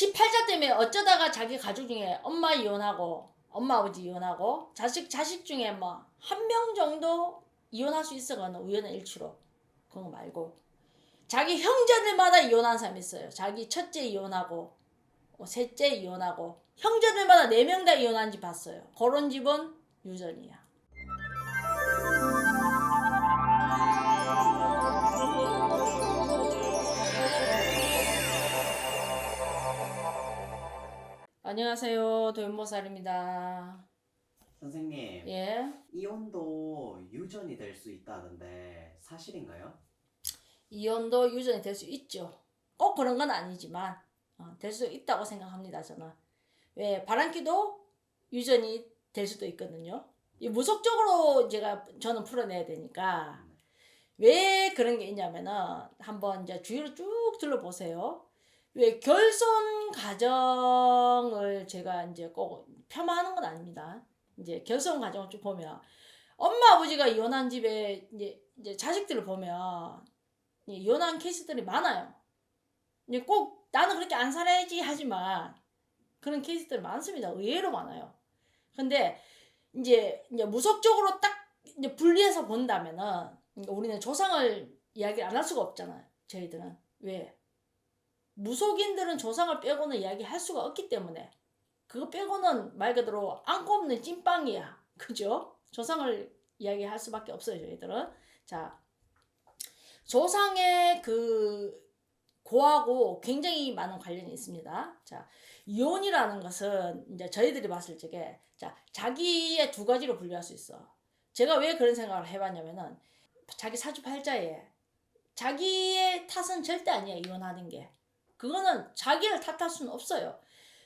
지 팔자 때문에 어쩌다가 자기 가족 중에 엄마 이혼하고 엄마 아버지 이혼하고 자식 자식 중에 뭐 한 명 정도 이혼할 수 있어가는 우연의 일치로 그거 말고 자기 형제들마다 이혼한 사람 있어요. 자기 첫째 이혼하고 뭐 셋째 이혼하고 형제들마다 네 명 다 이혼한 집 봤어요. 그런 집은 유전이야. 안녕하세요. 도연보살입니다. 선생님, 예. 이혼도 유전이 될 수 있다던데 사실인가요? 이혼도 유전이 될 수 있죠. 꼭 그런 건 아니지만 어, 될 수 있다고 생각합니다. 저는 왜 바람기도 유전이 될 수도 있거든요. 이 무속적으로 제가 저는 풀어내야 되니까 왜 그런 게 있냐면은 한번 이제 주위로 쭉 둘러보세요. 왜 결손 가정을 제가 이제 꼭 폄하하는 건 아닙니다. 이제 결손 가정을 쭉 보면 엄마 아버지가 이혼한 집에 이제 이제 자식들을 보면 이 이혼한 케이스들이 많아요. 이제 꼭 나는 그렇게 안 살아야지 하지만 그런 케이스들이 많습니다. 의외로 많아요. 근데 이제 이제 무속적으로 딱 이제 분리해서 본다면은 그러니까 우리는 조상을 이야기 안 할 수가 없잖아요. 저희들은 왜 무속인들은 조상을 빼고는 이야기할 수가 없기 때문에 그거 빼고는 말 그대로 안고 없는 찐빵이야. 그죠? 조상을 이야기할 수밖에 없어요. 저희들은 자 조상의 그 고하고 굉장히 많은 관련이 있습니다. 자, 이혼이라는 것은 이제 저희들이 봤을 적에 자, 자기의 두 가지로 분류할 수 있어. 제가 왜 그런 생각을 해봤냐면은 자기 사주팔자에 자기의 탓은 절대 아니야 이혼하는 게. 그거는 자기를 탓할 수는 없어요.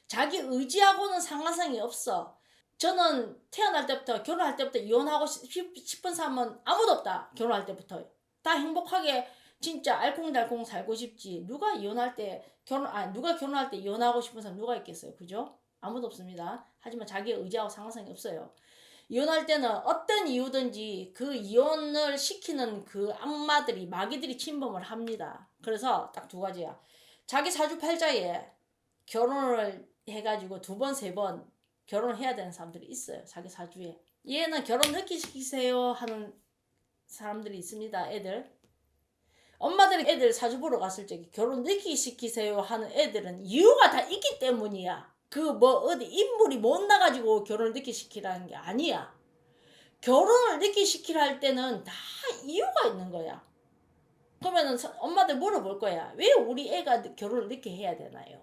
자기 의지하고는 상관성이 없어. 저는 태어날 때부터 결혼할 때부터 이혼하고 싶- 싶은 사람은 아무도 없다. 결혼할 때부터 다 행복하게 진짜 알콩달콩 살고 싶지. 누가 이혼할 때 결혼 아 누가 결혼할 때 이혼하고 싶은 사람 누가 있겠어요, 그죠? 아무도 없습니다. 하지만 자기의 의지하고 상관성이 없어요. 이혼할 때는 어떤 이유든지 그 이혼을 시키는 그 악마들이 마귀들이 침범을 합니다. 그래서 딱 두 가지야. 자기 사주팔자에 결혼을 해가지고 두 번, 세 번 결혼을 해야 되는 사람들이 있어요. 자기 사주에. 얘는 결혼 늦게 시키세요 하는 사람들이 있습니다. 애들. 엄마들이 애들 사주 보러 갔을 적에 결혼 늦게 시키세요 하는 애들은 이유가 다 있기 때문이야. 그 뭐 어디 인물이 못 나가지고 결혼을 늦게 시키라는 게 아니야. 결혼을 늦게 시키라 할 때는 다 이유가 있는 거야. 그러면은 서- 엄마들 물어볼 거야. 왜 우리 애가 늦- 결혼을 늦게 해야 되나요?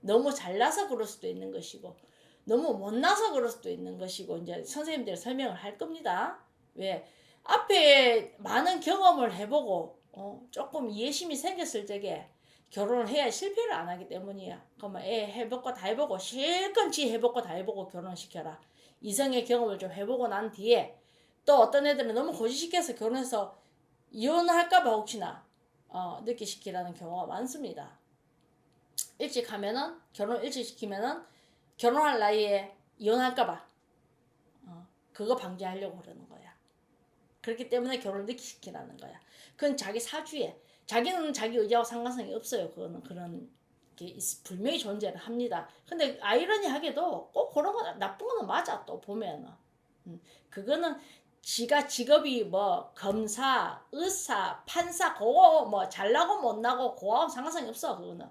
너무 잘나서 그럴 수도 있는 것이고 너무 못나서 그럴 수도 있는 것이고 이제 선생님들 설명을 할 겁니다. 왜 앞에 많은 경험을 해보고 어, 조금 이해심이 생겼을 적에 결혼을 해야 실패를 안 하기 때문이야. 그러면 애거다 해보고 실컷 지거다 해보고 결혼시켜라. 이성의 경험을 좀 해보고 난 뒤에 또 어떤 애들은 너무 고지시켜서 결혼해서 이혼할까봐 혹시나 어, 늦게 시키라는 경우가 많습니다. 일찍 하면은 결혼 일찍 시키면은 결혼할 나이에 이혼할까봐 어, 그거 방지하려고 그러는 거야. 그렇기 때문에 결혼을 늦게 시키라는 거야. 그건 자기 사주에 자기는 자기 의지하고 상관성이 없어요. 그거는 그런 게 있- 분명히 존재를 합니다. 근데 아이러니하게도 꼭 그런 거 나쁜 거는 맞아 또 보면은 음, 그거는 지가 직업이 뭐 검사, 의사, 판사 그거 뭐 잘나고 못나고 그거하고 상관성이 없어 그거는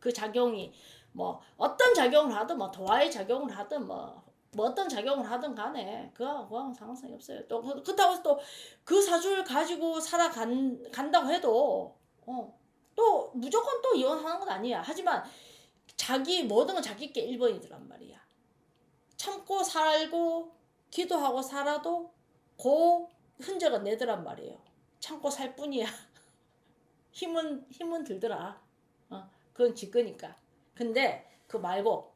그 작용이 뭐 어떤 작용을 하든 뭐 도화의 작용을 하든 뭐, 뭐 어떤 작용을 하든 간에 그거하고 그거하고 상관성이 없어요. 또 그- 그렇다고 해서 또그 사주를 가지고 살아간 간다고 해도 어, 또 무조건 또 이혼하는 건 아니야. 하지만 자기 모든 건 자기께 1번이더란 말이야. 참고 살고 기도하고 살아도 그 흔적은 내더란 말이에요. 참고 살 뿐이야. 힘은 힘은 들더라. 어, 그건 지 거니까. 근데 그 말고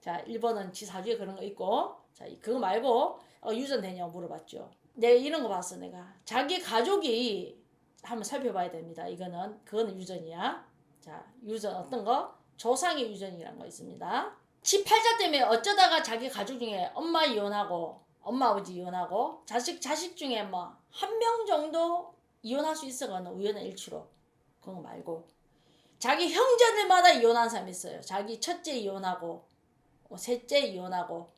자 1번은 지 사주에 그런 거 있고 자 그거 말고 어, 유전되냐고 물어봤죠. 내가 이런 거 봤어 내가 자기 가족이 한번 살펴봐야 됩니다. 이거는 그거는 유전이야. 자 유전 어떤 거 조상의 유전이라는 거 있습니다. 지 팔자 때문에 어쩌다가 자기 가족 중에 엄마 이혼하고 엄마 아버지 이혼하고 자식 자식 중에 뭐 한 명 정도 이혼할 수 있어가는 우연의 일치로 그거 말고 자기 형제들마다 이혼한 사람이 있어요. 자기 첫째 이혼하고 어, 셋째 이혼하고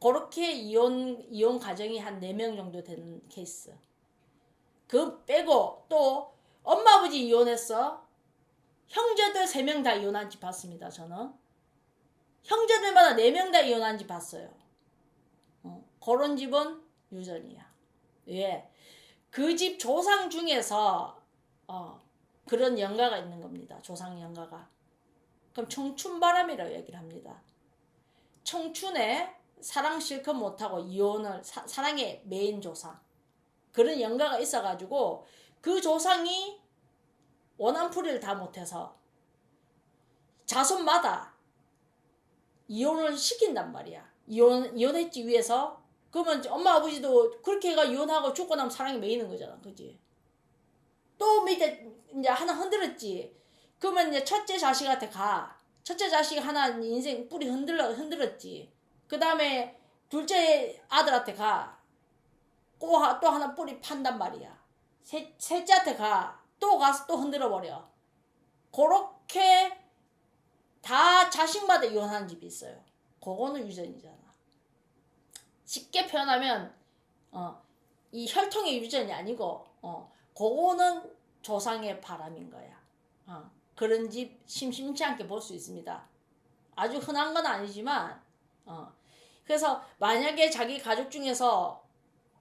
그렇게 이혼 이혼 가정이 한 네 명 정도 되는 케이스. 그 빼고 또 엄마 아버지 이혼했어. 형제들 세 명 다 이혼한 집 봤습니다. 저는 형제들마다 네 명 다 이혼한 집 봤어요. 어, 그런 집은 유전이야. 왜? 그집 조상 중에서 어, 그런 연가가 있는 겁니다. 조상 연가가. 그럼 청춘바람이라고 얘기를 합니다. 청춘에 사랑 실컷 못하고 이혼을 사, 사랑의 메인 조상 그런 연가가 있어가지고 그 조상이 원한풀이를 다 못해서 자손마다 이혼을 시킨단 말이야. 이혼 이혼했지 위해서 그러면 엄마 아버지도 그렇게 해가 이혼하고 죽고 나면 사랑이 메이는 거잖아, 그지? 또 밑에 이제 하나 흔들었지. 그러면 이제 첫째 자식한테 가. 첫째 자식 하나 인생 뿌리 흔들러 흔들었지. 그 다음에 둘째 아들한테 가. 또, 하나 뿌리 판단 말이야. 셋, 셋째한테 가. 또 가서 또 흔들어 버려. 그렇게 다 자식마다 이혼하는 집이 있어요. 그거는 유전이잖아. 쉽게 표현하면 어, 이 혈통의 유전이 아니고 어, 그거는 조상의 바람인 거야. 어, 그런 집 심심치 않게 볼 수 있습니다. 아주 흔한 건 아니지만 어, 그래서 만약에 자기 가족 중에서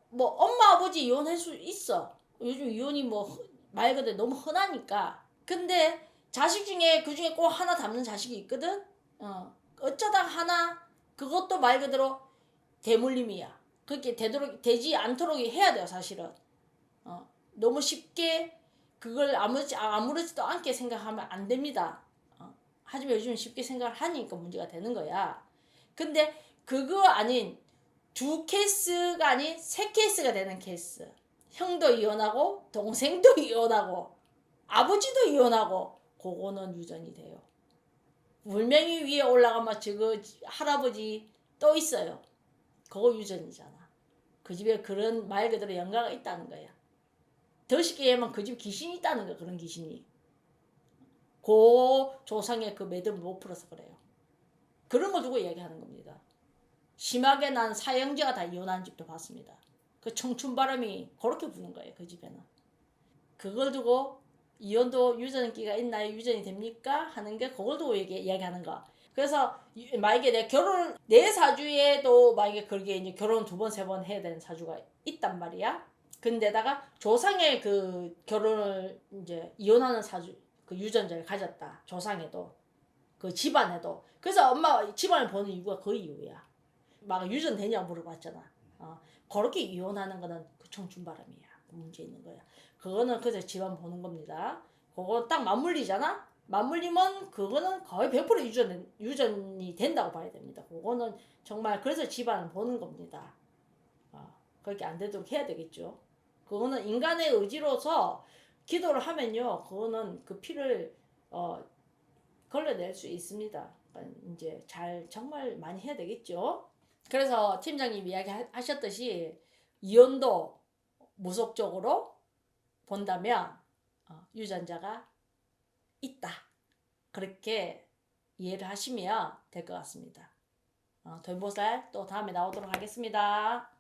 뭐 엄마 아버지 이혼할 수 있어. 요즘 이혼이 뭐 말 그대로 너무 흔하니까. 근데 자식 중에 그 중에 꼭 하나 닮는 자식이 있거든. 어, 어쩌다 하나 그것도 말 그대로 대물림이야. 그렇게 되도록 되지 않도록 해야 돼요, 사실은. 어, 너무 쉽게 그걸 아무렇지 아무렇지도 않게 생각하면 안 됩니다. 어, 하지만 요즘 쉽게 생각을 하니까 문제가 되는 거야. 근데 그거 아닌 두 케이스가 아닌 세 케이스가 되는 케이스. 형도 이혼하고 동생도 이혼하고 아버지도 이혼하고 그거는 유전이 돼요. 물명이 위에 올라가면 저거 할아버지 또 있어요. 그거 유전이잖아. 그 집에 그런 말 그대로 연가가 있다는 거야. 더 쉽게 얘기하면 그 집에 귀신이 있다는 거야. 그런 귀신이. 그 조상의 그 매듭을 못 풀어서 그래요. 그런 거 두고 얘기하는 겁니다. 심하게 난 사형제가 다 이혼한 집도 봤습니다. 그 청춘 바람이 그렇게 부는 거예요. 그 집에는. 그걸 두고 이혼도 유전기가 있나요? 유전이 됩니까? 하는 게 그걸 두고 얘기, 얘기하는 거. 그래서 이- 만약에 내 결혼 내 사주에도 만약에 그렇게 이제 결혼 두 번 세 번 해야 되는 사주가 있단 말이야. 근데다가 조상의 그 결혼을 이제 이혼하는 사주 그 유전자를 가졌다. 조상에도 그 집안에도. 그래서 엄마 집안을 보는 이유가 그 이유야. 막 유전 되냐 물어봤잖아. 어, 그렇게 이혼하는 거는 그 청춘바람이야. 문제 있는 거야. 그거는 그래서 집안 보는 겁니다. 그거 딱 맞물리잖아? 맞물리면 그거는 거의 100% 유전, 유전이 된다고 봐야 됩니다. 그거는 정말 그래서 집안을 보는 겁니다. 어, 그렇게 안 되도록 해야 되겠죠. 그거는 인간의 의지로서 기도를 하면요. 그거는 그 피를 어, 걸러낼 수 있습니다. 이제 잘 정말 많이 해야 되겠죠. 그래서 팀장님 이야기 하- 하셨듯이 이혼도 무속적으로 본다면 어, 유전자가 있다. 그렇게 이해를 하시면 될 것 같습니다. 어, 돌보살 또 다음에 나오도록 하겠습니다.